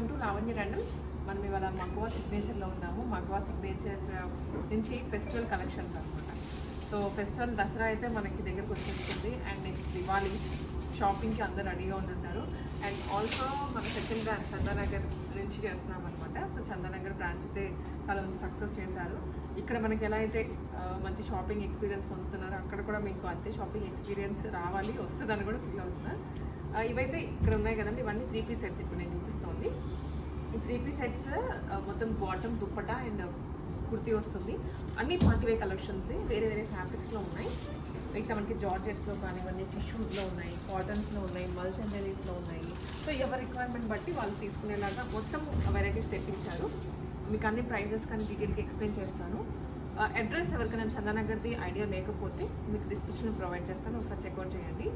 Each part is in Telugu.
వెల్కమ్ టు లావణ్య రండల్ మనం ఇవాళ మగ్వా సిగ్నేచర్లో ఉన్నాము. మగ్వా సిగ్నేచర్ నుంచి ఫెస్టివల్ కలెక్షన్స్ అనమాట సో ఫెస్టివల్ దసరా అయితే మనకి దగ్గరకు వచ్చేస్తుంది. అండ్ నెక్స్ట్ దివాళీ షాపింగ్కి అందరు రెడీగా ఉంటున్నారు. అండ్ ఆల్సో మన సెకండ్ బ్రాంచ్ చందానగర్ నుంచి చేస్తున్నాం అనమాట సో చందానగర్ బ్రాంచ్ అయితే చాలా సక్సెస్ చేశారు. ఇక్కడ మనకి ఎలా అయితే మంచి షాపింగ్ ఎక్స్పీరియన్స్ పొందుతున్నారో అక్కడ కూడా మీకు అంతే షాపింగ్ ఎక్స్పీరియన్స్ రావాలి వస్తుందని కూడా ఫీల్ అవుతున్నా. ఇవైతే ఇక్కడ ఉన్నాయి కదండి ఇవన్నీ త్రీ పీస్ సెట్స్ ఇప్పుడు నేను చూపిస్తోంది. ఈ త్రీ పీస్ సెట్స్ మొత్తం బాటమ్ దుప్పట అండ్ కుర్తీ వస్తుంది. అన్ని పార్టీవే కలెక్షన్స్ వేరే వేరే ఫ్యాబ్రిక్స్లో ఉన్నాయి. ఇంకా మనకి జార్జెట్స్లో కానివ్వండి టిష్యూస్లో ఉన్నాయి కాటన్స్లో ఉన్నాయి మల్చండరీస్లో ఉన్నాయి. సో ఎవరి రిక్వైర్మెంట్ బట్టి వాళ్ళు తీసుకునేలాగా మొత్తం వెరైటీస్ తెప్పించారు. మీకు అన్ని ప్రైజెస్ కానీ డీటెయిల్కి ఎక్స్ప్లెయిన్ చేస్తాను. అడ్రస్ ఎవరికైనా చందానగర్ది ఐడియా లేకపోతే మీకు డిస్క్రిప్షన్ ప్రొవైడ్ చేస్తాను. ఒకసారి చెక్అవుట్ చేయండి.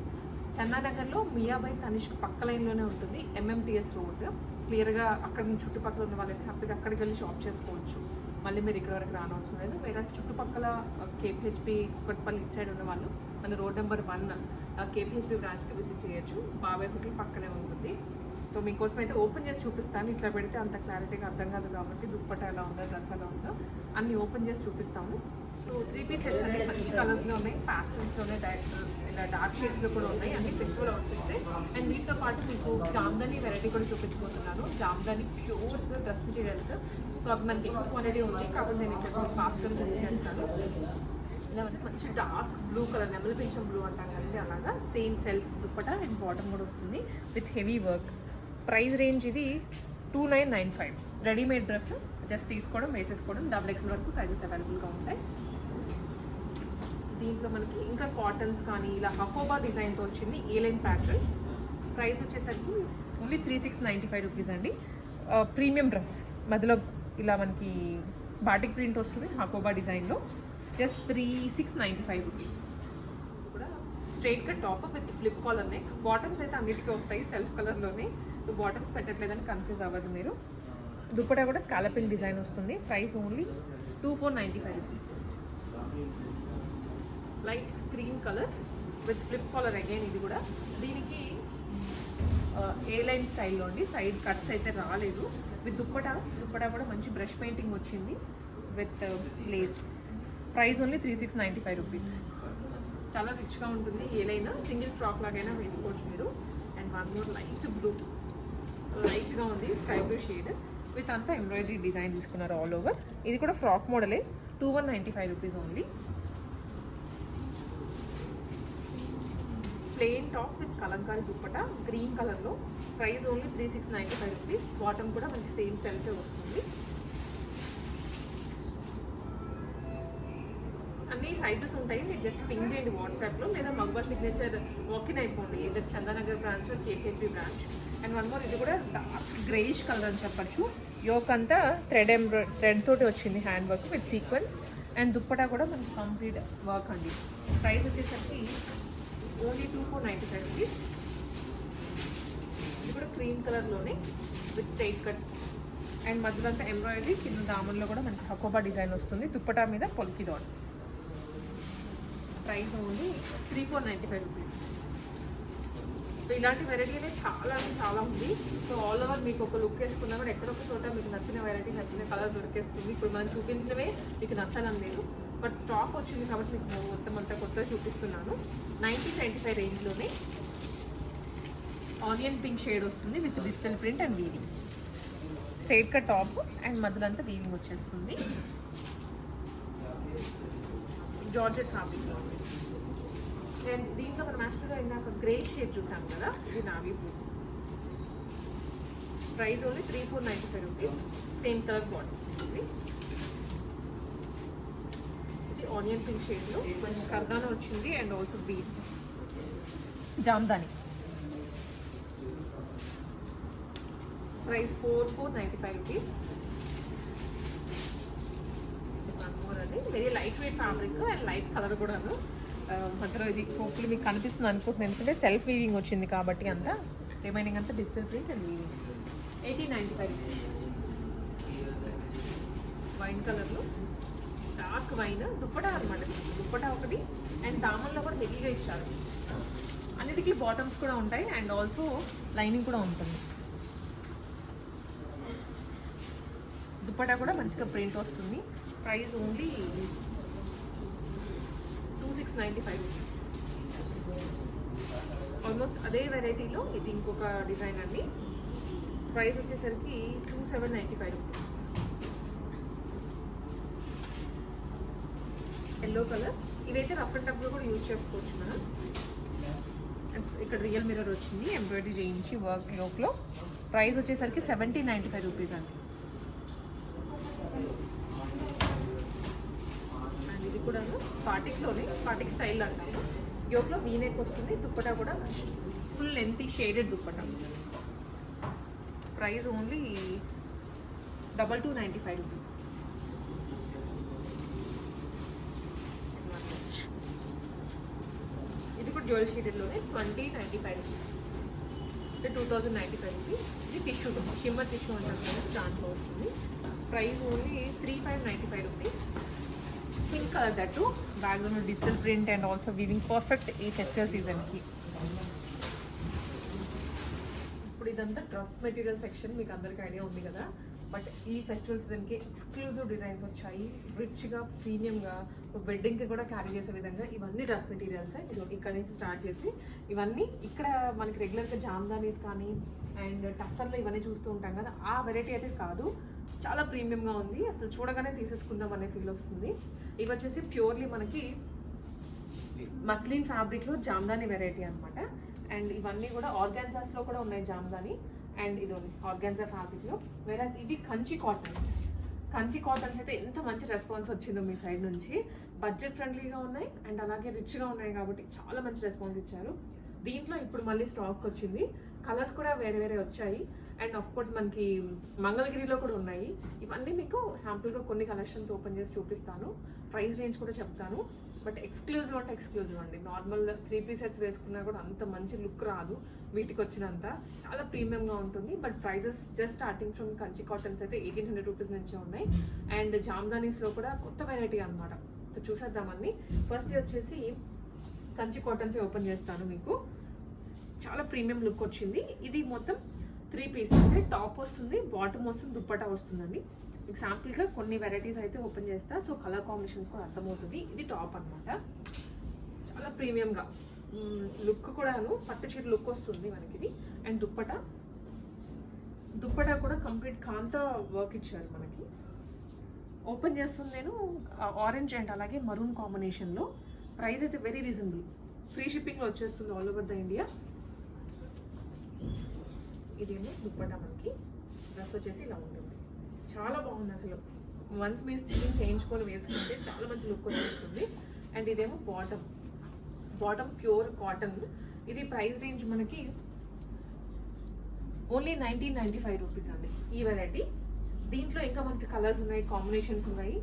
చందానగర్లో మియాబాయ్ తనిష్క్ పక్క లైన్లోనే ఉంటుంది. MMTS road. క్లియర్గా అక్కడ చుట్టుపక్కల ఉన్న వాళ్ళైతే హ్యాపీగా అక్కడికి వెళ్ళి షాప్ చేసుకోవచ్చు. మళ్ళీ మీరు ఇక్కడ వరకు రానవసరం లేదు. వేరే చుట్టుపక్కల కేపిహెచ్పి కుక్కట్పల్లి ఇటు సైడ్ ఉన్న వాళ్ళు మన రోడ్ నెంబర్ వన్ కేపిహెచ్పి బ్రాంచ్కి విజిట్ చేయొచ్చు. బాబాయ్ హోటల్ పక్కనే ఉంటుంది. సో మీకోసం అయితే ఓపెన్ చేసి చూపిస్తాను. ఇట్లా పెడితే అంత క్లారిటీగా అర్థం కాదు కాబట్టి దుప్పట ఎలా ఉందో డ్రెస్ ఎలా ఉందో అన్నీ ఓపెన్ చేసి చూపిస్తాము సో త్రీ పీస్ సెట్స్ అన్ని మంచి కలర్స్లో ఉన్నాయి ప్యాస్టల్స్లో ఉన్నాయి డైరెక్ట్ ఇలా డార్క్ షేడ్స్లో కూడా ఉన్నాయి. అన్ని ఫెస్టివల్ అవుట్ఫిట్స్ అండ్ వీటితో పాటు మీకు జామ్దని వెరైటీ కూడా చూపించుకుంటున్నాను Jamdani pures dress materials so అవి మనకి ఎక్కువ క్వాలిటీ ఉంది కాబట్టి నేను ఇక్కడ ఫాస్ట్గా చూపించేస్తాను ఇలా అంటే మంచి డార్క్ బ్లూ కలర్ నెమలి పెంచం బ్లూ అంటాం కదండి అలాగా. Same self dupatta and bottom కూడా వస్తుంది with heavy work price range ఇది two nine nine five. Readymade dress just తీసుకోవడం వేసేసుకోవడం డబుల్ ఎక్స్ఎల్ వరకు సైజెస్ అవైలబుల్గా ఉంటాయి. దీంట్లో మనకి ఇంకా కాటన్స్ కానీ ఇలా హకోబా డిజైన్తో వచ్చింది ఏ లైన్ ప్యాటర్న్ ప్రైస్ వచ్చేసరికి only three six ninety five rupees అండి. ప్రీమియం డ్రెస్ మధ్యలో ఇలా మనకి బాటిక్ ప్రింట్ వస్తుంది హకోబా డిజైన్లో. Just three six ninety five rupees కూడా straight top with flip collar neck bottoms అయితే అన్నిటికీ వస్తాయి సెల్ఫ్ కలర్లోనే బాటమ్ పెట్టట్లేదని కన్ఫ్యూజ్ అవ్వదు మీరు. దుప్పటా కూడా స్కాలపింగ్ డిజైన్ వస్తుంది. Price only two four ninety five rupees light cream colour with flip collar again ఇది కూడా. దీనికి ఏ లైన్ స్టైల్లో అండి సైడ్ కట్స్ అయితే రాలేదు. విత్ దుప్పటా దుప్పటా కూడా మంచి బ్రష్ పెయింటింగ్ వచ్చింది. With lace price only three six ninety five rupees చాలా రిచ్గా ఉంటుంది ఏలైనా సింగిల్ ఫ్రాక్ లాగైనా వేసుకోవచ్చు మీరు. And one more light blue లైట్గా ఉంది స్కై బ్లూ షేడ్. విత్ అంతా ఎంబ్రాయిడరీ డిజైన్ తీసుకున్నారు ఆల్ ఓవర్. ఇది కూడా frock మోడలే two one ninety five rupees only. Plain top with Kalamkari dupatta green కలర్లో. Price only three six ninety five rupees. Bottom కూడా మనకి సేమ్ సెల్ఫే వస్తుంది అన్ని సైజెస్ ఉంటాయి. మీరు జస్ట్ పింక్ చేయండి వాట్సాప్లో లేదా మగ్బర్ సిగ్నేచర్ వాకిన్ అయిపోండి. ఇది Chandanagar branch KKSB branch and one more ఇది కూడా డార్క్ గ్రేయిష్ కలర్ అని చెప్పచ్చు. యోక్ అంతా థ్రెడ్ ఎంబ్రా థ్రెడ్ తోటి వచ్చింది hand work with sequence and dupatta కూడా మనకి కంప్లీట్ వర్క్ అండి. ప్రైస్ వచ్చేసరికి only two four ninety five rupees ఇది కూడా క్రీమ్ కలర్లోనే విత్ స్ట్రైట్ కట్ అండ్ మధ్యలో అంతా ఎంబ్రాయిడరీ కింద దామన్లో కూడా మనకి హకోబా డిజైన్ వస్తుంది. దుప్పటా మీద polka dots price only three four ninety five rupees so ఇలాంటి వెరైటీ అనేది చాలా అంటే చాలా ఉంది. సో ఆల్ ఓవర్ మీకు ఒక లుక్ వేసుకున్నా కూడా ఎక్కడొక చోట మీకు నచ్చిన వెరైటీ నచ్చిన కలర్ దొరికేస్తుంది. ఇప్పుడు మనం చూపించినవే మీకు నచ్చాలని లేదు. బట్ స్టాక్ వచ్చింది కాబట్టి మీకు మొత్తం అంతా కొత్తగా చూపిస్తున్నాను. నైన్టీన్ నైంటీ ఫైవ్ రేంజ్లోనే ఆనియన్ పింక్ షేడ్ వస్తుంది with digital print and weaving straight cut top and మధ్యలో అంతా వీవింగ్ వచ్చేస్తుంది. జార్జెట్ ఫ్యాబ్రిక్లో ఉంది. అండ్ దీంట్లో మనం యాక్చువల్గా ఇందాక గ్రే షేడ్ చూసాం కదా ఇది navy blue price only three four ninety five rupees same colour bottle వస్తుంది. ఇది ఆనియన్ పింక్ షేడ్లో కొంచెం కర్దానా వచ్చింది and also beads Jamdani. Price four four ninety five rupees అది very light weight fabric and light colour కూడాను. మధ్యలో ఇది హోప్ఫుల్ మీకు కనిపిస్తుంది అనుకుంటున్నాను. ఎందుకంటే సెల్ఫ్ వీవింగ్ వచ్చింది కాబట్టి అంతా. రిమైనింగ్ అంతా digital print and weaving eighteen ninety five wine కలర్లో డార్క్ వైన్ దుప్పటా అనమాట దుప్పటా ఒకటి. అండ్ దామన్లో కూడా హెవీగా ఇచ్చారు. అన్నిటికీ బాటమ్స్ కూడా ఉంటాయి అండ్ ఆల్సో లైనింగ్ కూడా ఉంటుంది. దుప్పటా కూడా మంచిగా ప్రింట్ వస్తుంది. Price only two six ninety five rupees almost అదే వెరైటీలో ఇది ఇంకొక డిజైన్ అండి. ప్రైస్ వచ్చేసరికి two seven ninety five rupees yellow colour ఇవైతే రఫ్ అండ్ టఫ్గా కూడా యూజ్ చేసుకోవచ్చు మనం. ఇక్కడ రియల్ మిర్రర్ వచ్చింది ఎంబ్రాయిడరీ చేయించి వర్క్ లోక్లో ప్రైస్ వచ్చేసరికి సెవెంటీ నైంటీ ఫైవ్ రూపీస్ అండి ఇది పాటిక్లోనే పాటిక్ స్టైల్ అంటాము. యోక్లో వీనేక్ వస్తుంది దుప్పటా కూడా full length shaded dupatta. Price only double two ninety five rupees ఇది కూడా జ్యువెల్ షేడెడ్లోనే ట్వంటీ నైంటీ ఫైవ్ రూపీస్ అంటే two thousand ninety five rupees ఇది టిష్యూ షిమ్మర్ టిష్యూ అంటారు కదా దాంట్లో వస్తుంది. Price only three five ninety five rupees pink colour dot background digital print and also weaving perfect ఈ ఫెస్టివల్ సీజన్కి ఇప్పుడు ఇదంతా డ్రెస్ మెటీరియల్ సెక్షన్ మీకు అందరికీ ఐడియా ఉంది కదా. బట్ ఈ ఫెస్టివల్ సీజన్కి ఎక్స్క్లూజివ్ డిజైన్స్ వచ్చాయి. రిచ్గా ప్రీమియంగా వెడ్డింగ్కి కూడా క్యారీ చేసే విధంగా ఇవన్నీ డ్రెస్ మెటీరియల్స్ ఇక్కడ నుంచి స్టార్ట్ చేసి ఇవన్నీ ఇక్కడ మనకి రెగ్యులర్గా జామ్దానీస్ కానీ అండ్ టస్సర్లో ఇవన్నీ చూస్తూ ఉంటాం కదా. ఆ వెరైటీ అయితే కాదు. చాలా ప్రీమియంగా ఉంది. అసలు చూడగానే తీసేసుకుందాం అనే ఫీల్ వస్తుంది. ఇవి వచ్చేసి ప్యూర్లీ మనకి మస్లిన్ ఫ్యాబ్రిక్లో జామ్దాని వెరైటీ అన్నమాట. అండ్ ఇవన్నీ కూడా ఆర్గాన్జాస్లో కూడా ఉన్నాయి జామ్దాని. అండ్ ఇది ఆర్గాన్జా ఫ్యాబ్రిక్లో. వేరాస్ ఇవి కంచి కాటన్స్. కంచి కాటన్స్ అయితే ఎంత మంచి రెస్పాన్స్ వచ్చిందో మీ సైడ్ నుంచి. బడ్జెట్ ఫ్రెండ్లీగా ఉన్నాయి అండ్ అలాగే రిచ్గా ఉన్నాయి కాబట్టి చాలా మంచి రెస్పాన్స్ ఇచ్చారు. దీంట్లో ఇప్పుడు మళ్ళీ స్టాక్ వచ్చింది. కలర్స్ కూడా వేరే వేరే వచ్చాయి. అండ్ ఆఫ్ కోర్స్ మనకి మంగళగిరిలో కూడా ఉన్నాయి. ఇవన్నీ మీకు శాంపుల్గా కొన్ని కలెక్షన్స్ ఓపెన్ చేసి చూపిస్తాను. ప్రైస్ రేంజ్ కూడా చెప్తాను. బట్ ఎక్స్క్లూజివ్ అంటే ఎక్స్క్లూజివ్ అండి. నార్మల్ త్రీ పీస్ సెట్స్ వేసుకున్నా కూడా అంత మంచి లుక్ రాదు వీటికి వచ్చినంత. చాలా ప్రీమియంగా ఉంటుంది. But prices just starting from Kanchi cottons అయితే ఎయిటీన్ హండ్రెడ్ రూపీస్ నుంచే ఉన్నాయి. అండ్ జామ్దానీస్లో కూడా కొత్త వెరైటీ అనమాట సో చూసేద్దామని ఫస్ట్ వచ్చేసి కంచి కాటన్స్ ఓపెన్ చేస్తాను మీకు. చాలా ప్రీమియం లుక్ వచ్చింది. ఇది మొత్తం త్రీ పీస్. అంటే టాప్ వస్తుంది బాటమ్ వస్తుంది దుప్పటా వస్తుందండి. మీకు కొన్ని వెరైటీస్ అయితే ఓపెన్ చేస్తా. సో కలర్ కాంబినేషన్స్ కూడా అర్థమవుతుంది. ఇది టాప్ అన్నమాట. చాలా ప్రీమియంగా లుక్ కూడాను పట్టు చీర లుక్ వస్తుంది మనకి ఇది అండ్ దుప్పట? దుప్పట కూడా కంప్లీట్ కాంతా వర్క్ ఇచ్చారు మనకి. ఓపెన్ చేస్తుంది నేను. ఆరెంజ్ అండ్ అలాగే మరూన్ కాంబినేషన్లో ప్రైస్ అయితే వెరీ రీజనబుల్ ఫ్రీ షిప్పింగ్లో వచ్చేస్తుంది ఆల్ ఓవర్ ద ఇండియా ఇదేమో దుప్పట మనకి. డ్రెస్ వచ్చేసి ఇలా ఉంటుంది. చాలా బాగుంది అసలు. వన్స్ మీ స్టిచ్చింగ్ చేయించుకొని వేసుకుంటే చాలా మంచి లుక్ వచ్చేస్తుంది. అండ్ ఇదేమో బాటమ్ బాటమ్ ప్యూర్ కాటన్ ఇది ప్రైస్ రేంజ్ మనకి only nineteen ninety five rupees అండి. ఈ వెరైటీ దీంట్లో ఇంకా మనకి కలర్స్ ఉన్నాయి కాంబినేషన్స్ ఉన్నాయి.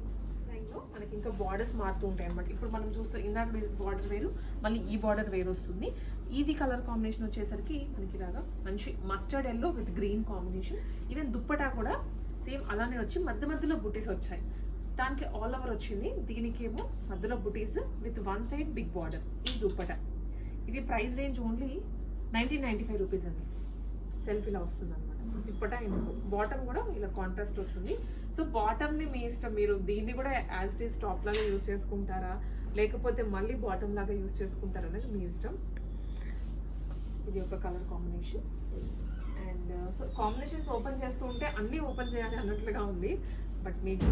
దాంట్లో మనకి ఇంకా బార్డర్స్ మారుతూ ఉంటాయి అన్నమాట. ఇప్పుడు మనం చూస్తే ఇందాక బార్డర్ వేరు మళ్ళీ ఈ బార్డర్ వేరు వస్తుంది. ఇది కలర్ కాంబినేషన్ వచ్చేసరికి మనకి ఇలాగా మంచి mustard yellow with green combination even dupatta కూడా సేమ్ అలానే వచ్చి మధ్య మధ్యలో బుటీస్ వచ్చాయి. దానికి ఆల్ ఓవర్ వచ్చింది. దీనికేమో మధ్యలో butis with one side big border ఈ దుప్పట. ఇది price range only nineteen ninety five rupees అండి. సెల్ఫ్ ఇలా వస్తుంది అనమాట దుప్పట బాటమ్ కూడా ఇలా కాంట్రాస్ట్ వస్తుంది. సో బాటమ్ని మీ ఇష్టం. మీరు దీన్ని కూడా యాజ్ ఇట్ ఈస్ టాప్ లాగా యూస్ చేసుకుంటారా? లేకపోతే మళ్ళీ బాటమ్ లాగా యూస్ చేసుకుంటారా అనేది మీ ఇష్టం. ఇది ఒక colour combination and so combinations open చేస్తూ ఉంటే అన్నీ ఓపెన్ చేయాలి అన్నట్లుగా ఉంది. బట్ మీకు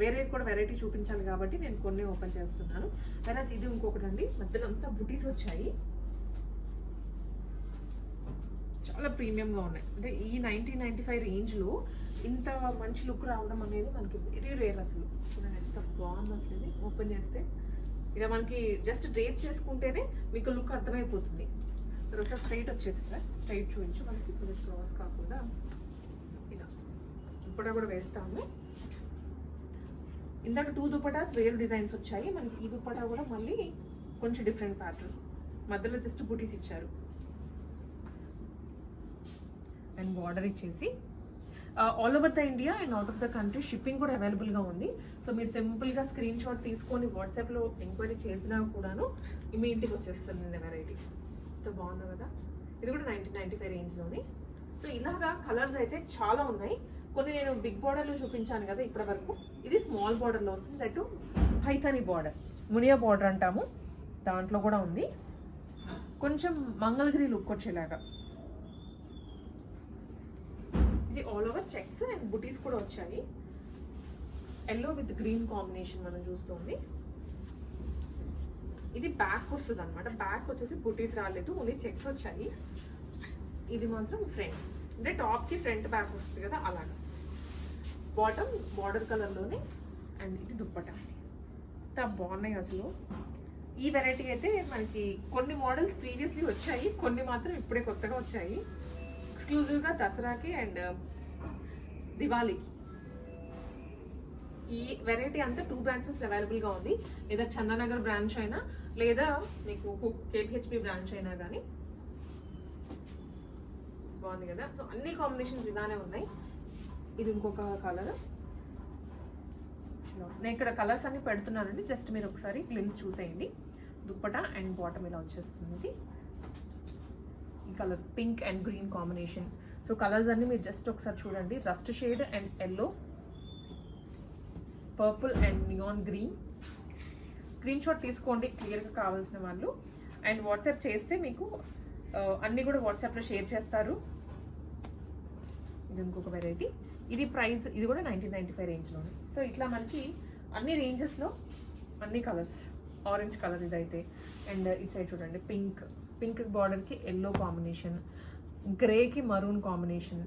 వేరే కూడా వెరైటీ చూపించాలి కాబట్టి నేను కొన్ని ఓపెన్ చేస్తున్నాను. వెరాస్ ఇది ఇంకొకటి అండి. మధ్యలో అంతా బుటీస్ వచ్చాయి. చాలా ప్రీమియంగా ఉన్నాయి. అంటే ఈ నైన్టీన్ నైన్టీ ఫైవ్ రేంజ్లో ఇంత మంచి లుక్ రావడం అనేది మనకి వెరీ రేర్ అసలు. ఎంత బాగుంది అసలు ఇది. ఓపెన్ చేస్తే ఇలా మనకి జస్ట్ డ్రేప్ చేసుకుంటేనే మీకు లుక్ అర్థమైపోతుంది. తర్వాత స్ట్రైట్ వచ్చేసి స్ట్రైట్ చూపించు మనకి కొంచెం క్రాస్ కాకుండా ఇలా. దుప్పటా కూడా వేస్తాము. ఇందాక టూ దుప్పటాస్ వేరు డిజైన్స్ వచ్చాయి. మనకి ఈ దుప్పటా కూడా మళ్ళీ కొంచెం డిఫరెంట్ ప్యాటర్న్ మధ్యలో జస్ట్ బుటీస్ ఇచ్చారు. అండ్ బార్డర్ ఇచ్చేసి all over the India and out of the country shipping కూడా అవైలబుల్గా ఉంది. సో మీరు సింపుల్గా స్క్రీన్ షాట్ తీసుకొని వాట్సాప్లో ఎంక్వైరీ చేసినా కూడాను మీ ఇంటికి వచ్చేస్తుంది వెరైటీ. ఎంత బాగుంది కదా. ఇది కూడా నైన్టీన్ నైన్టీ ఫైవ్ రేంజ్లోని. సో ఇలాగా కలర్స్ అయితే చాలా ఉన్నాయి. కొన్ని నేను బిగ్ బార్డర్లో చూపించాను కదా ఇప్పటి వరకు ఇది స్మాల్ బార్డర్లో వస్తుంది. That Paithani border. Muniya border అంటాము. దాంట్లో కూడా ఉంది. కొంచెం మంగళగిరి లుక్ వచ్చేలాగా. ఇది ఆల్ ఓవర్ చెక్స్ అండ్ బుటీస్ కూడా వచ్చాయి. ఎల్లో విత్ గ్రీన్ కాంబినేషన్ మనం చూస్తుంది. ఇది బ్యాక్ వస్తుంది అనమాట బ్యాక్ వచ్చేసి బుటీస్ రాలేదు. ఓన్లీ చెక్స్ వచ్చాయి. ఇది మాత్రం ఫ్రంట్ అంటే టాప్కి ఫ్రంట్ బ్యాక్ వస్తుంది కదా అలాగా. బాటమ్ బార్డర్ కలర్లోనే అండ్ ఇది దుప్పట. ఎంత బాగున్నాయి అసలు. ఈ వెరైటీ అయితే మనకి కొన్ని మోడల్స్ ప్రీవియస్లీ వచ్చాయి కొన్ని మాత్రం ఇప్పుడే కొత్తగా వచ్చాయి. ఎక్స్క్లూజివ్గా దసరాకి అండ్ uh, దివాళీకి. ఈ వెరైటీ అంతా టూ బ్రాంచెస్ అవైలబుల్గా ఉంది. ఏదో చందానగర్ బ్రాంచ్ అయినా లేదా మీకు కేపిహెచ్పి బ్రాంచ్ అయినా కానీ బాగుంది కదా. సో అన్ని కాంబినేషన్స్ ఇలానే ఉన్నాయి. ఇది ఇంకొక కలర్ నేను ఇక్కడ కలర్స్ అన్ని పెడుతున్నానండి. జస్ట్ మీరు ఒకసారి గ్లిమ్స్ చూసేయండి. దుప్పట అండ్ బాటమ్ ఇలా వచ్చేస్తుంది. ఈ colour pink and green combination so colours అన్ని మీరు జస్ట్ ఒకసారి చూడండి. Rust shade and yellow purple and neon green screen shot తీసుకోండి క్లియర్గా కావాల్సిన వాళ్ళు. అండ్ వాట్సాప్ చేస్తే మీకు అన్నీ కూడా వాట్సాప్లో షేర్ చేస్తారు. ఇది ఇంకొక వెరైటీ ఇది ప్రైస్ ఇది కూడా నైన్టీన్ నైంటీ ఫైవ్ రేంజ్లోనే సో ఇట్లా మనకి అన్ని రేంజెస్లో అన్ని కలర్స్ ఆరెంజ్ కలర్ ఇదైతే. అండ్ ఇటు సైడ్ చూడండి పింక్ పింక్ బార్డర్కి ఎల్లో కాంబినేషన్ గ్రేకి మరూన్ కాంబినేషన్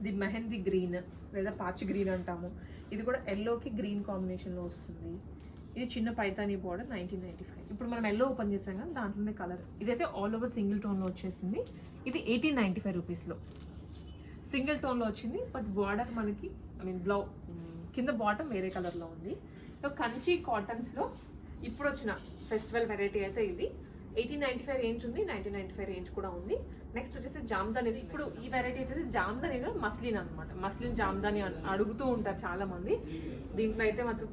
ఇది మెహందీ గ్రీన్ లేదా పాచి గ్రీన్ అంటాము. ఇది కూడా ఎల్లోకి గ్రీన్ కాంబినేషన్లో వస్తుంది. ఇది చిన్న Paithani border nineteen ninety five ఇప్పుడు మనం ఎల్లో ఓపెన్ చేసాం కదా దాంట్లోనే కలర్ ఇదైతే ఆల్ ఓవర్ సింగిల్ టోన్లో వచ్చేసింది. ఇది ఎయిటీన్ నైంటీ ఫైవ్ రూపీస్లో సింగిల్ టోన్లో వచ్చింది బట్ బార్డర్ మనకి ఐ మీన్ బ్లౌ కింద బాటమ్ వేరే కలర్లో ఉంది. కంచి కాటన్స్లో ఇప్పుడు వచ్చిన ఫెస్టివల్ వెరైటీ అయితే ఇది. ఎయిటీన్ నైంటీ ఫైవ్ రేంజ్ ఉంది నైన్టీన్ నైన్టీ ఫైవ్ రేంజ్ కూడా ఉంది. నెక్స్ట్ వచ్చేసి జామ్దాని ఇప్పుడు ఈ వెరైటీ వచ్చేసి జామ్దానిలో మస్లిన్ అనమాట మస్లిన్ జామ్దాని అడుగుతూ ఉంటారు చాలామంది. దీంట్లో అయితే మాత్రం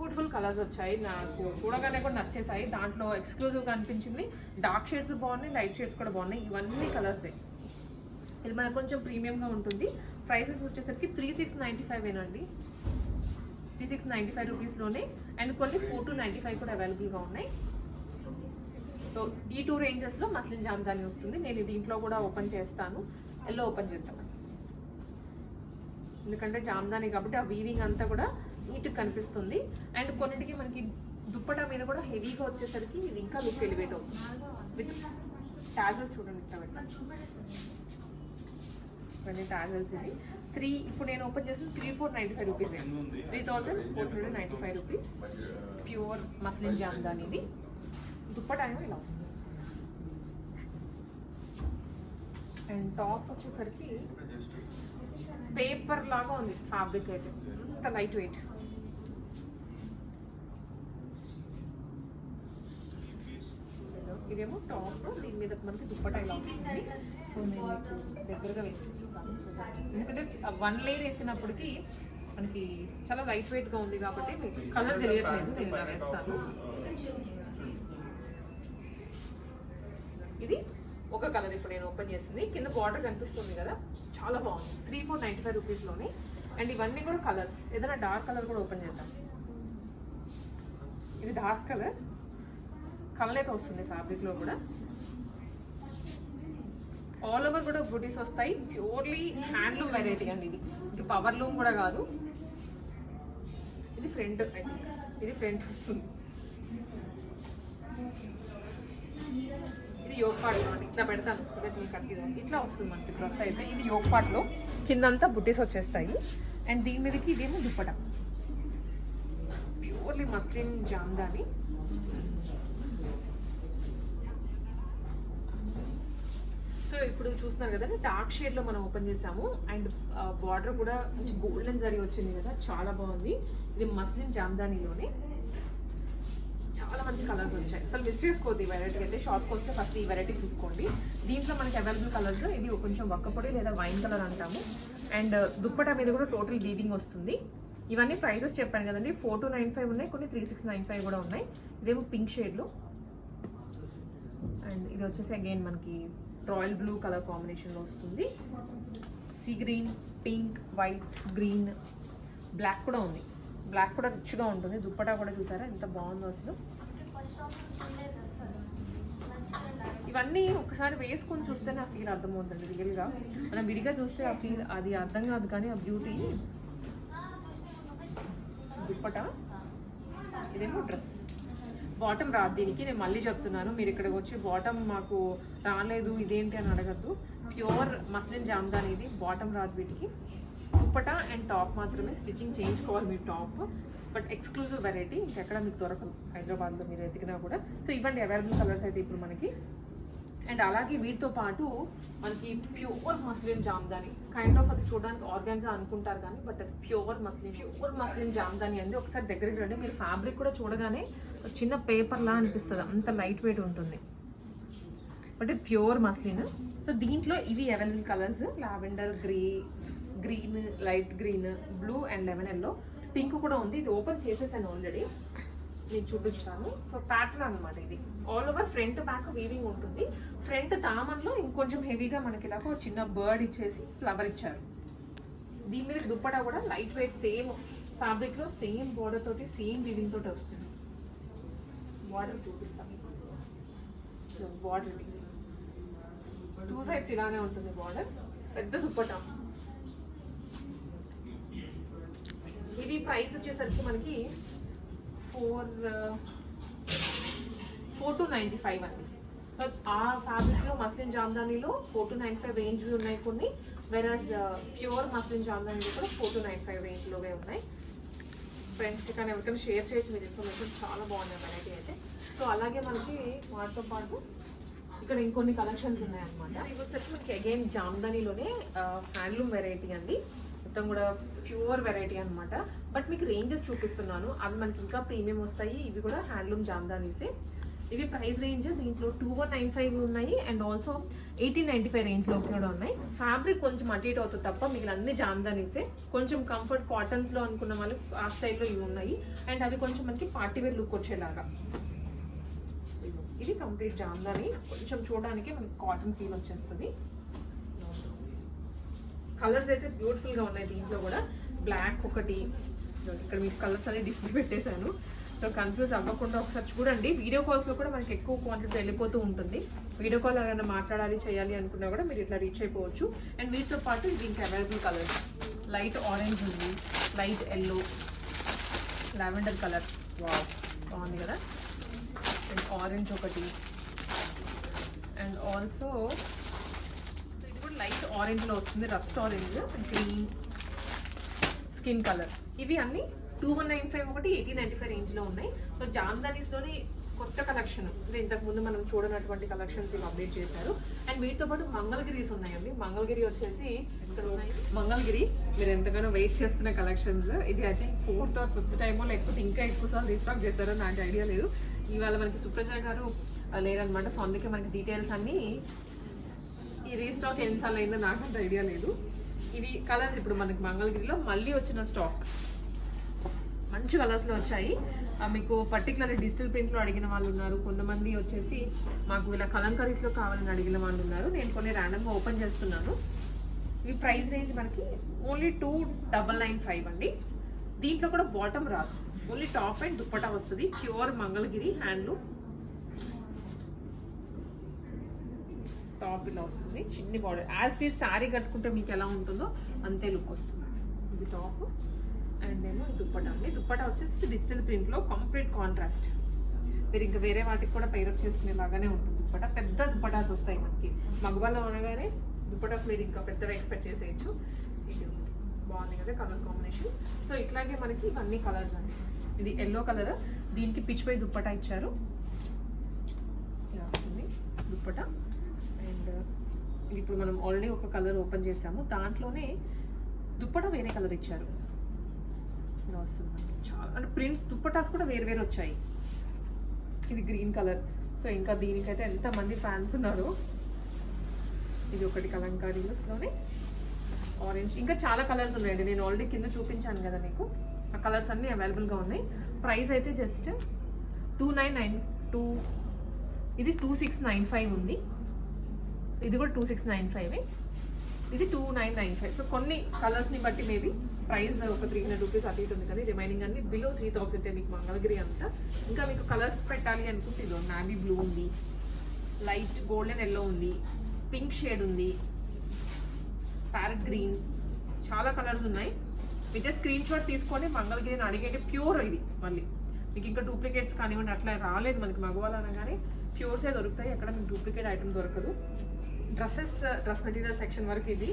బ్యూటిఫుల్ కలర్స్ వచ్చాయి. నాకు చూడగానే కూడా నచ్చేసాయి దాంట్లో ఎక్స్క్లూజివ్గా అనిపించింది. డార్క్ షేడ్స్ బాగున్నాయి లైట్ షేడ్స్ కూడా బాగున్నాయి. ఇవన్నీ కలర్సే ఇది మనకు కొంచెం ప్రీమియంగా ఉంటుంది. ప్రైసెస్ వచ్చేసరికి త్రీ సిక్స్ నైంటీ ఫైవ్ ఏనండి. త్రీ సిక్స్ నైంటీ ఫైవ్ రూపీస్లోనే అండ్ కొన్ని ఫోర్ టు నైంటీ ఫైవ్ కూడా అవైలబుల్గా ఉన్నాయి. సో ఈ టూ రేంజెస్లో మస్లిన్ జామ్దాని వస్తుంది. నేను దీంట్లో కూడా ఓపెన్ చేస్తాను. ఎల్లో ఓపెన్ చేద్దాం ఎందుకంటే జామ్దాని కాబట్టి ఆ వీవింగ్ అంతా కూడా నీట్గా కనిపిస్తుంది. అండ్ కొన్నిటికి మనకి దుప్పటా మీద కూడా హెవీగా వచ్చేసరికి ఇది ఇంకా లుక్ ఎలివేట్ అవుతుంది. విత్ టాజల్స్ చూడండి ఇక్కడ ఇవన్నీ టాజల్స్ ఇది. త్రీ ఇప్పుడు నేను ఓపెన్ చేసిన three four ninety five rupees three thousand four hundred ninety five rupees pure muslin Jamdani ఇది. దుప్పటా ఏమో ఇలా వస్తుంది. అండ్ టాప్ వచ్చేసరికి పేపర్ లాగా ఉంది ఫ్యాబ్రిక్ అయితే. అంత లైట్ వెయిట్ ఇదేమో టాప్ దీని మీద మనకి దుప్పటా ఇలా వస్తుంది. సో నేను దగ్గరగా వేసి చూపిస్తాను. ఎందుకంటే వన్ లేయర్ వేసినప్పటికీ మనకి చాలా లైట్ వెయిట్గా ఉంది కాబట్టి మీకు కలర్ తెలియట్లేదు నేను ఇలా వేస్తాను. ఇది ఒక కలర్ ఇప్పుడు నేను ఓపెన్ చేసింది. కింద బార్డర్ కనిపిస్తుంది కదా. చాలా బాగుంది. త్రీ ఫోర్ నైంటీ ఫైవ్ రూపీస్లోనే అండ్ ఇవన్నీ కూడా కలర్స్ ఏదైనా డార్క్ కలర్ కూడా ఓపెన్ చేద్దాం. ఇది డార్క్ కలర్ కళ్ళైతే వస్తుంది ఫ్యాబ్రిక్లో కూడా. ఆల్ ఓవర్ కూడా బుటీస్ వస్తాయి. ప్యూర్లీ హ్యాండ్లూమ్ వెరైటీ అండి ఇది. ఇది పవర్ లూమ్ కూడా కాదు. ఇది ఫ్రంట్ ఇది ఫ్రంట్ వస్తుంది. ఇది యోగ్ పార్ట్ ఇట్లా పెడతాను. so మీకు అర్థం ఇట్లా వస్తుంది మనకి డ్రెస్ అయితే. ఇది యోగపాట్లో కిందంతా బుట్టీస్ వచ్చేస్తాయి. అండ్ దీని మీదకి ఇదేమో dupatta. Purely muslin Jamdani so ఇప్పుడు చూస్తున్నారు కదా డార్క్ షేడ్లో మనం ఓపెన్ చేసాము. అండ్ బార్డర్ కూడా మంచి గోల్డెన్ జరీ వచ్చింది కదా. చాలా బాగుంది. ఇది మస్లిన్ జామ్దానీలోనే చాలా మంచి కలర్స్ వచ్చాయి. అసలు మిస్ చేసుకోవద్దు ఈ వెరైటీ అయితే షాప్కి వస్తే ఫస్ట్ ఈ వెరైటీ చూసుకోండి. దీంట్లో మనకి అవైలబుల్ కలర్స్ ఇది కొంచెం వక్కపొడి లేదా వైన్ కలర్ అంటాము. అండ్ uh, దుప్పటా మీద కూడా టోటల్ వీవింగ్ వస్తుంది. ఇవన్నీ ప్రైజెస్ చెప్పాను కదండి. ఫోర్ టూ నైన్ ఫైవ్ ఉన్నాయి కొన్ని త్రీ సిక్స్ నైన్ ఫైవ్ కూడా ఉన్నాయి. ఇదేమో పింక్ షేడ్లో అండ్ ఇది వచ్చేసి అగైన్ మనకి రాయల్ బ్లూ కలర్ కాంబినేషన్లో వస్తుంది. Sea green pink white green black కూడా ఉంది. బ్లాక్ కూడా రిచ్గా ఉంటుంది. దుప్పటా కూడా చూసారా? ఎంత బాగుందో అసలు. ఇవన్నీ ఒకసారి వేసుకొని చూస్తే నా ఫీల్ అర్థమవుతుంది రియల్గా. మనం విడిగా చూస్తే ఆ ఫీల్ అది అర్థం కాదు కానీ ఆ బ్యూటీ దుప్పట? ఇదేమో డ్రెస్ బాటమ్ రాదు దీనికి నేను మళ్ళీ చెప్తున్నాను. మీరు ఇక్కడికి వచ్చి బాటమ్ మాకు రాలేదు ఇదేంటి అని అడగద్దు. ప్యూర్ మస్లిన్ జామ్దాన్ ఇది బాటమ్ రాదు వీటికి. దుప్పట అండ్ టాప్ మాత్రమే స్టిచ్చింగ్ చేయించుకోవాలి మీరు టాప్. బట్ ఎక్స్క్లూజివ్ వెరైటీ ఇంకెక్కడ మీకు దొరకదు. హైదరాబాద్లో మీరు ఎదిగినా కూడా. సో ఇవ్వండి అవైలబుల్ కలర్స్ అయితే ఇప్పుడు మనకి. అండ్ అలాగే వీటితో పాటు మనకి pure muslin Jamdani. Kind of అది చూడడానికి ఆర్గాన్జా అనుకుంటారు కానీ బట్ అది pure muslin pure muslin Jamdani అండి. ఒకసారి దగ్గరికి రండి మీరు ఫ్యాబ్రిక్ కూడా చూడగానే చిన్న పేపర్లా అనిపిస్తుంది. అంత లైట్ వెయిట్ ఉంటుంది. బట్ ఇది ప్యూర్ మస్లిన్. సో దీంట్లో ఇవి available colours. Lavender grey green light green blue and lemon yellow pink కూడా ఉంది. ఇది ఓపెన్ చేసేసాను ఆల్రెడీ నేను చూపిస్తాను. సో ప్యాటర్న్ అనమాట ఇది. All over front back weaving ఉంటుంది. ఫ్రంట్ దామన్లో ఇంకొంచెం హెవీగా మనకి ఇలాగ ఒక చిన్న బర్డ్ ఇచ్చేసి ఫ్లవర్ ఇచ్చారు. దీని మీద దుప్పటా కూడా లైట్ వెయిట్ సేమ్ ఫ్యాబ్రిక్లో సేమ్ బోర్డర్ తోటి సేమ్ వీవింగ్ తోటి వస్తుంది. బార్డర్ చూపిస్తాను బార్డర్ టూ సైడ్స్ ఇలానే ఉంటుంది బార్డర్ పెద్ద దుప్పటా ఇది ప్రైస్ వచ్చేసరికి మనకి four four two ninety five అండి. ఆ ఫ్యాబ్రిక్లో మస్లిన్ జామ్దానీలో ఫోర్ టు నైన్ ఫైవ్ రేంజ్వి ఉన్నాయి కొన్ని వెరాజ్ ప్యూర్ మస్లిన్ జామ్దానీలో కూడా ఫోర్ టు నైన్ ఫైవ్ రేంజ్లోవే ఉన్నాయి. ఫ్రెండ్స్కి కానీ ఎవరికైనా షేర్ చేయొచ్చు మీరు ఇన్ఫర్మేషన్ చాలా బాగున్నాయి వెరైటీ అయితే. సో అలాగే మనకి వాటితో పాటు ఇక్కడ ఇంకొన్ని కలెక్షన్స్ ఉన్నాయన్నమాట. ఇవి వచ్చేసి మనకి అగైన్ జామ్దానీలోనే uh, హ్యాండ్లూమ్ వెరైటీ అండి. మొత్తం కూడా ప్యూర్ వెరైటీ అనమాట బట్ మీకు రేంజెస్ చూపిస్తున్నాను. అవి మనకి ఇంకా ప్రీమియం వస్తాయి. ఇవి కూడా హ్యాండ్లూమ్ జామ్దానీసే. ఇవి ప్రైస్ రేంజ్ దీంట్లో టూ వన్ నైన్ ఫైవ్ ఉన్నాయి. And also eighteen ninety five రేంజ్లో కూడా ఉన్నాయి. ఫ్యాబ్రిక్ కొంచెం అటు ఇటు అవుతుంది తప్ప మిగిలిన అన్ని జామ్దానీసే. కొంచెం కంఫర్ట్ కాటన్స్లో అనుకున్న వాళ్ళు ఆ స్టైల్లో ఇవి ఉన్నాయి. అండ్ అవి కొంచెం మనకి పార్టీ వేర్ లుక్ వచ్చేలాగా. ఇది కంప్లీట్ జామ్దాని. కొంచెం చూడడానికి మనకి కాటన్ ఫీల్ వచ్చేస్తుంది. కలర్స్ అయితే బ్యూటిఫుల్గా ఉన్నాయి దీంట్లో కూడా. బ్లాక్ ఒకటి. ఇక్కడ మీకు కలర్స్ అన్ని డిస్ప్లే పెట్టేశాను. సో కన్ఫ్యూజ్ అవ్వకుండా ఒకసారి చూడండి. వీడియో కాల్స్లో కూడా మనకి ఎక్కువ క్వాంటిటీ వెళ్ళిపోతూ ఉంటుంది. వీడియో కాల్ ఎవరైనా మాట్లాడాలి చేయాలి అనుకున్నా కూడా మీరు ఇట్లా రీచ్ అయిపోవచ్చు. అండ్ వీటితో పాటు దీనికి అవైలబుల్ కలర్స్ లైట్ ఆరెంజ్ ఉంది. లైట్ ఎల్లో లావెండర్ కలర్ వా బాగుంది కదా? అండ్ ఆరెంజ్ ఒకటి. అండ్ ఆల్సో లైట్ ఆరెంజ్లో వస్తుంది rust orange green skin colour. ఇవి అన్ని టూ వన్ నైన్ ఫైవ్ ఒకటి ఎయిటీన్ నైన్టీ ఫైవ్ రేంజ్లో ఉన్నాయి. సో జామ్దానీస్లోని కొత్త కలెక్షన్. అంటే ఇంతకు ముందు మనం చూడనటువంటి కలెక్షన్స్ ఇవి అప్డేట్ చేశారు. అండ్ వీటితో పాటు మంగళగిరీస్ ఉన్నాయండి. మంగళగిరి వచ్చేసి ఇక్కడ ఉన్నాయి. మంగళగిరి మీరు ఎంతగానో వెయిట్ చేస్తున్న కలెక్షన్స్. ఇది I think fourth or fifth టైమో లేకపోతే ఇంకా ఎక్కువ సార్లు రీస్టాక్ చేశారో నాకు ఐడియా లేదు. ఇవాళ మనకి సుప్రజ గారు లేరనమాట సో అందుకే మనకి డీటెయిల్స్ అన్నీ ఈ రీస్టాక్ ఎన్నిసార్లు అయిందో నాకు అంత ఐడియా లేదు. ఇవి కలర్స్ ఇప్పుడు మనకి మంగళగిరిలో మళ్ళీ వచ్చిన స్టాక్ మంచి కలర్స్లో వచ్చాయి. మీకు పర్టికులర్ డిజిటల్ ప్రింట్లో అడిగిన వాళ్ళు ఉన్నారు. కొంతమంది వచ్చేసి మాకు ఇలా కలంకరీస్లో కావాలని అడిగిన వాళ్ళు ఉన్నారు. నేను కొన్ని ర్యాండమ్గా ఓపెన్ చేస్తున్నాను. ఈ ప్రైస్ రేంజ్ మనకి only two double nine five అండి. దీంట్లో కూడా బాటమ్ రాదు. ఓన్లీ టాప్ అండ్ దుప్పటా వస్తుంది. ప్యూర్ మంగళగిరి హ్యాండ్లూమ్ టాప్ ఇలా వస్తుంది. చిన్ని బార్డర్ యాజ్ ఇట్ శారీ కట్టుకుంటే మీకు ఎలా ఉంటుందో అంతే లుక్ వస్తుంది. ఇది టాప్ అండ్ ఏమో దుప్పటా అండి. దుప్పటా వచ్చేసి డిజిటల్ ప్రింట్లో కంప్లీట్ కాంట్రాస్ట్ మీరు ఇంకా వేరే వాటికి కూడా పైరప్ చేసుకునేలాగానే ఉంటుంది దుప్పట. పెద్ద దుప్పటాస్ వస్తాయి మనకి. మగవాళ్ళు అనగానే దుప్పటాస్ మీరు ఇంకా పెద్దగా ఎక్స్పెక్ట్ చేసేయచ్చు. ఇది బాగుంది కదా కలర్ కాంబినేషన్ సో ఇట్లాగే మనకి ఇవన్నీ కలర్స్ అండి. ఇది ఎల్లో కలర్ దీనికి పిచ్చిపోయి దుప్పట దుప్పటా ఇచ్చారు. ఇలా వస్తుంది దుప్పటా. ఇప్పుడు మనం ఆల్రెడీ ఒక కలర్ ఓపెన్ చేసాము దాంట్లోనే దుప్పట వేరే కలర్ ఇచ్చారు. చాలా అంటే ప్రింట్స్ దుప్పటాస్ కూడా వేరు వేరు వచ్చాయి. ఇది గ్రీన్ కలర్. సో ఇంకా దీనికైతే ఎంతమంది ఫ్యాన్స్ ఉన్నారు? ఇది ఒకటి కలంకారీలోనే ఆరెంజ్. ఇంకా చాలా కలర్స్ ఉన్నాయండి. నేను ఆల్రెడీ కింద చూపించాను కదా మీకు. ఆ కలర్స్ అన్నీ అవైలబుల్గా ఉన్నాయి. ప్రైస్ అయితే just two nine nine two ఇది టూ సిక్స్ నైన్ ఫైవ్ ఉంది. ఇది కూడా టూ సిక్స్ నైన్ ఫైవ్ ఇది two nine nine five so కొన్ని కలర్స్ని బట్టి మేబీ ప్రైస్ ఒక త్రీ హండ్రెడ్ రూపీస్ అటు ఇటు ఉంది కానీ రిమైనింగ్ అన్ని బిలో త్రీ థౌసండ్ మీకు మంగళగిరి అంతా. ఇంకా మీకు కలర్స్ పెట్టాలి అనుకుంటే ఇదో నావీ బ్లూ ఉంది లైట్ గోల్డెన్ ఎల్లో ఉంది పింక్ షేడ్ ఉంది ప్యారెట్ గ్రీన్ చాలా కలర్స్ ఉన్నాయి. మీరు జస్ట్ స్క్రీన్ షాట్ తీసుకొని మంగళగిరిని అడిగేటి ప్యూర్ ఇది మళ్ళీ. మీకు ఇంకా డూప్లికేట్స్ కానివ్వండి అట్లా రాలేదు మనకి మగవాళ్ళు అనగానే. ప్యూర్సే దొరుకుతాయి ఎక్కడ మీకు డూప్లికేట్ ఐటమ్ దొరకదు. డ్రెస్సెస్ డ్రెస్ మెటీరియల్ సెక్షన్ వరకు ఇది